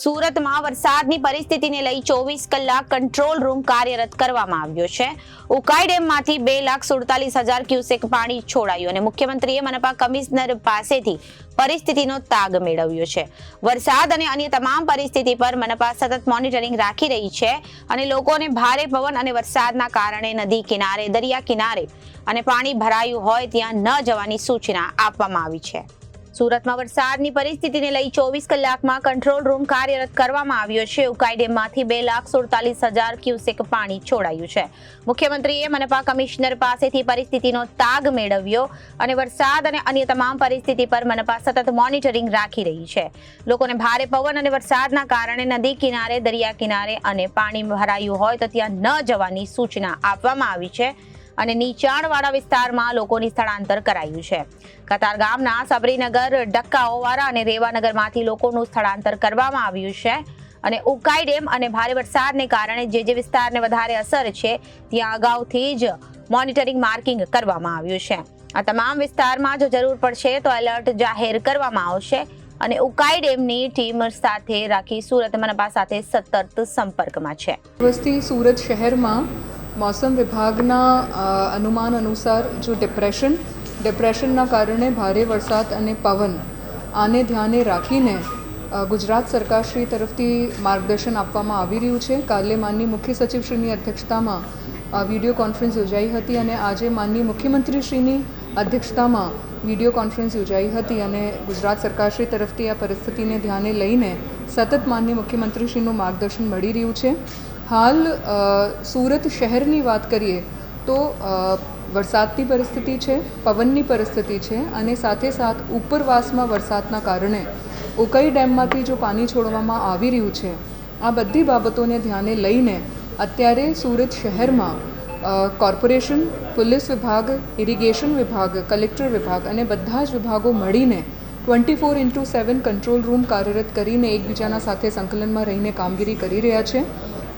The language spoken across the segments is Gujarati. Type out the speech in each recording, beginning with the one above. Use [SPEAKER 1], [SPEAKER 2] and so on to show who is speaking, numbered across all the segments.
[SPEAKER 1] સુરતમાં વરસાદની પરિસ્થિતિને લઈ ચોવીસ કલાક કંટ્રોલ રૂમ કાર્યરત કરવામાં આવ્યો છે. ઉકાઈ ડેમમાંથી બે લાખ સુડતાલીસ હજાર ક્યુસેક પાણી છોડાયું અને મુખ્યમંત્રીએ મનપા કમિશનર પાસેથી પરિસ્થિતિનો તાગ મેળવ્યો છે. વરસાદ અને અન્ય તમામ પરિસ્થિતિ પર મનપા સતત મોનિટરિંગ રાખી રહી છે અને લોકોને ભારે પવન અને વરસાદના કારણે નદી કિનારે, દરિયા કિનારે અને પાણી ભરાયું હોય ત્યાં ન જવાની સૂચના આપવામાં આવી છે. સુરતમાં વરસાદની પરિસ્થિતિને લઈ ચોવીસ કલાકમાં કંટ્રોલ રૂમ કાર્યરત કરવામાં આવ્યો છે. ઉકાઈ ડેમમાંથી બે લાખ સુડતાલીસ હજાર ક્યુસેક પાણી છોડાયું છે. મુખ્યમંત્રીએ મનપા કમિશનર પાસેથી પરિસ્થિતિનો તાગ મેળવ્યો અને વરસાદ અને અન્ય તમામ પરિસ્થિતિ પર મનપા સતત મોનિટરિંગ રાખી રહી છે. લોકોને ભારે પવન અને વરસાદના કારણે નદી કિનારે, દરિયા કિનારે અને પાણી ભરાયું હોય તો ત્યાં ન જવાની સૂચના આપવામાં આવી છે. અને નીચાણવાળા વિસ્તારમાં લોકોની સ્થળાંતર કરાયું છે. કતાર ગામના સબરીનગર, ડક્કાઓવાળા અને રેવાનગરમાંથી લોકોનું સ્થળાંતર કરવામાં આવ્યું છે. અને ઉકાઈ ડેમ અને ભારે વરસાદને કારણે જે જે વિસ્તારને વધારે અસર છે, ત્યાં અગાઉથી જ મોનિટરિંગ માર્કિંગ કરવામાં આવ્યું છે. આ તમામ વિસ્તારમાં જો જરૂર પડશે તો એલર્ટ જાહેર કરવામાં આવશે અને ઉકાઈ ડેમની ટીમ સાથે રાખી સુરત મનપા સાથે સતત સંપર્કમાં છે.
[SPEAKER 2] વસ્તી સુરત શહેરમાં મોસમ વિભાગના અનુમાન અનુસાર જો ડિપ્રેશન ડિપ્રેશનના કારણે ભારે વરસાદ અને પવન, આને ધ્યાને રાખીને ગુજરાત સરકારશ્રી તરફથી માર્ગદર્શન આપવામાં આવી રહ્યું છે. કાલે માનની મુખ્ય સચિવશ્રીની અધ્યક્ષતામાં વીડિયો કોન્ફરન્સ યોજાઈ હતી અને આજે માનની મુખ્યમંત્રીશ્રીની અધ્યક્ષતામાં વીડિયો કોન્ફરન્સ યોજાઈ હતી અને ગુજરાત સરકારશ્રી તરફથી આ પરિસ્થિતિને ધ્યાને લઈને સતત માનની મુખ્યમંત્રીશ્રીનું માર્ગદર્શન મળી રહ્યું છે. હાલ સુરત શહેરની વાત કરીએ તો વરસાદની પરિસ્થિતિ છે, પવનની પરિસ્થિતિ છે અને સાથે સાથ ઉપરવાસમાં વરસાદના કારણે ઉકઈ ડેમમાંથી જો પાણી છોડવામાં આવી રહ્યું છે, આ બધી બાબતોને ધ્યાને લઈને અત્યારે સુરત શહેરમાં કોર્પોરેશન, પોલીસ વિભાગ, ઇરિગેશન વિભાગ, કલેક્ટર વિભાગ અને બધા જ વિભાગો મળીને twenty four into seven control room કાર્યરત કરીને એકબીજાના સાથે સંકલનમાં રહીને કામગીરી કરી રહ્યા છે.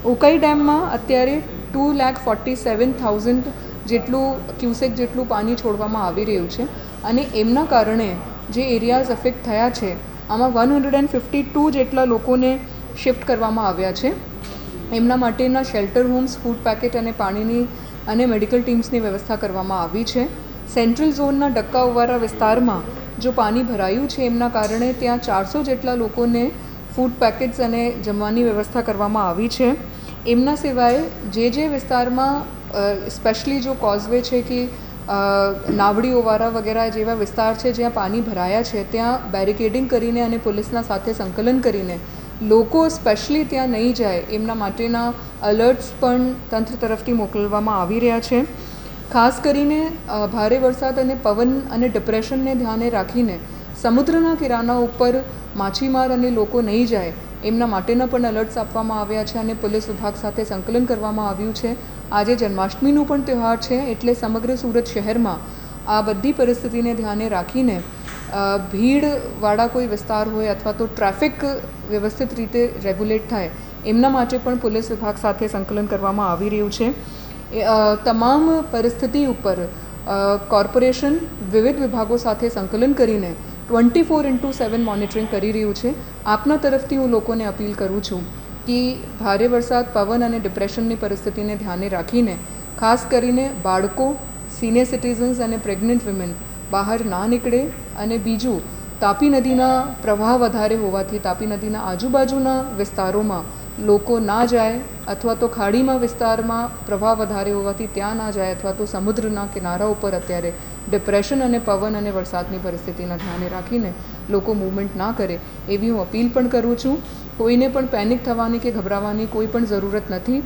[SPEAKER 2] ઉકાઈ ડેમમાં અત્યારે two lakh forty seven thousand જેટલું, ક્યુસેક જેટલું પાણી છોડવામાં આવી રહ્યું છે અને એમના કારણે જે એરિયાઝ અફેક્ટ થયા છે, આમાં one hundred and fifty two જેટલા લોકોને શિફ્ટ કરવામાં આવ્યા છે. એમના માટેના શેલ્ટર હોમ્સ, ફૂડ પેકેટ અને પાણીની અને મેડિકલ ટીમ્સની વ્યવસ્થા કરવામાં આવી છે. સેન્ટ્રલ ઝોનના ડક્કાઓવાળા વિસ્તારમાં જો પાણી ભરાયું છે એમના કારણે ત્યાં ચારસો જેટલા લોકોને ફૂડ પેકેટ્સ અને જમવાની વ્યવસ્થા કરવામાં આવી છે. એમના સિવાય જે જે વિસ્તારમાં સ્પેશિયલી જો કોઝવે છે કે નાવડીઓવાળા વગેરે જેવા વિસ્તાર છે જ્યાં પાણી ભરાયા છે, ત્યાં બેરિકેડિંગ કરીને અને પોલીસના સાથે સંકલન કરીને લોકો સ્પેશિયલી ત્યાં નહીં જાય, એમના માટેના અલર્ટ્સ પણ તંત્ર તરફથી મોકલવામાં આવી રહ્યા છે. ખાસ કરીને ભારે વરસાદ અને પવન અને ડિપ્રેશનને ધ્યાને રાખીને સમુદ્રના કિનારા ઉપર માછીમાર અને લોકો નહીં જાય એમના માટેના પણ અલર્ટ્સ આપવામાં આવ્યા છે અને પોલીસ વિભાગ સાથે સંકલન કરવામાં આવ્યું છે. આજે જન્માષ્ટમીનું પણ તહેવાર છે એટલે સમગ્ર સુરત શહેરમાં આ બધી પરિસ્થિતિને ધ્યાને રાખીને ભીડવાળા કોઈ વિસ્તાર હોય અથવા તો ટ્રાફિક વ્યવસ્થિત રીતે રેગ્યુલેટ થાય, એમના માટે પણ પોલીસ વિભાગ સાથે સંકલન કરવામાં આવી રહ્યું છે. તમામ પરિસ્થિતિ ઉપર કોર્પોરેશન વિવિધ વિભાગો સાથે સંકલન કરીને twenty four into seven monitoring કરી રહ્યું છે. આપના તરફથી હું લોકોને અપીલ કરું છું કે ભારે વરસાદ, પવન અને ડિપ્રેશનની પરિસ્થિતિને ધ્યાને રાખીને, ખાસ કરીને બાળકો સિનિયર સિટીઝન્સ અને પ્રેગ્નન્ટ વિમેન બહાર ના નીકળે અને બીજું, તાપી નદીના પ્રવાહ વધારે હોવાથી તાપી નદીના આજુબાજુના વિસ્તારોમાં લોકો ના જાય અથવા તો ખાડીમાં વિસ્તારમાં પ્રવાહ વધારે હોવાથી ત્યાં ના જાય અથવા તો સમુદ્રના કિનારા ઉપર અત્યારે ડિપ્રેશન અને પવન અને વરસાદની પરિસ્થિતિના ધ્યાને રાખીને લોકો મૂવમેન્ટ ના કરે, એવી હું અપીલ પણ કરું છું. કોઈને પણ પેનિક થવાની કે ગભરાવાની કોઈ પણ જરૂરત નથી.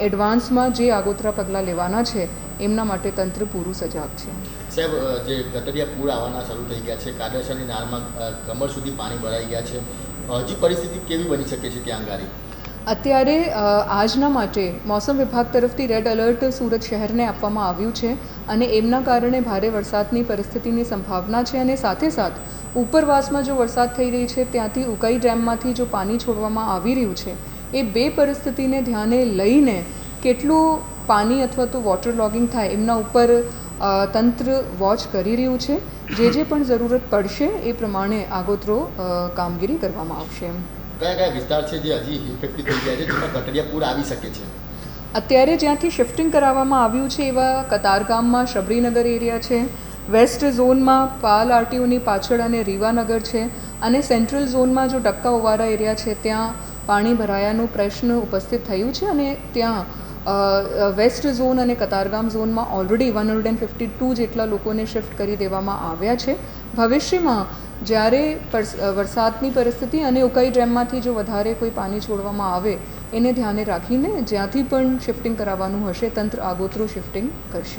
[SPEAKER 2] એડવાન્સમાં જે આગોતરા પગલાં લેવાના છે, એમના માટે તંત્ર પૂરું સજાગ છે.
[SPEAKER 3] સાહેબ જે ગટરિયા પૂર આવવાના શરૂ થઈ ગયા છે કાડેસરની નાળમાં કમર સુધી પાણી ભરાઈ ગયા છે. હજી પરિસ્થિતિ કેવી બની શકે છે ત્યાં આગળ?
[SPEAKER 2] અત્યારે આજના માટે મોસમ વિભાગ તરફથી રેડ એલર્ટ સુરત શહેરને આપવામાં આવ્યું છે અને એમના કારણે ભારે વરસાદની પરિસ્થિતિની સંભાવના છે અને સાથે સાથ ઉપરવાસમાં જો વરસાદ થઈ રહી છે, ત્યાંથી ઉકાઈ ડેમમાંથી જો પાણી છોડવામાં આવી રહ્યું છે, એ બે પરિસ્થિતિને ધ્યાને લઈને કેટલું પાણી અથવા તો વોટર લોગિંગ થાય એમના ઉપર તંત્ર વોચ કરી રહ્યું છે. જે જે પણ જરૂરત પડશે એ પ્રમાણે આગોતરો કામગીરી કરવામાં આવશે.
[SPEAKER 3] કયા કયા વિસ્તાર છે જે હજી ઇફેક્ટિવ થઈ ગયા છે? જેમાં કટરિયા પૂર આવી શકે છે?
[SPEAKER 2] અત્યારે જ્યાંથી શિફ્ટિંગ કરાવવામાં આવ્યું છે એવા કતારગામમાં શબરીનગર એરિયા છે વેસ્ટ ઝોનમાં પાલ આરટીઓની પાછળ અને રીવાનગર છે અને સેન્ટ્રલ ઝોનમાં જો ટક્કા ઓવારા એરિયા છે, ત્યાં પાણી ભરાયાનો પ્રશ્ન ઉપસ્થિત થયું છે અને ત્યાં વેસ્ટ ઝોન અને કતારગામ ઝોનમાં already one hundred and fifty two જેટલા લોકોને શિફ્ટ કરી દેવામાં આવ્યા છે. ભવિષ્યમાં જ્યારે વરસાદની પરિસ્થિતિ અને ઉકાઈ ડેમમાંથી જો વધારે કોઈ પાણી છોડવામાં આવે, એને ધ્યાને રાખીને જ્યાંથી પણ શિફ્ટિંગ કરાવવાનું હશે, તંત્ર આગોતરું શિફ્ટિંગ કરશે.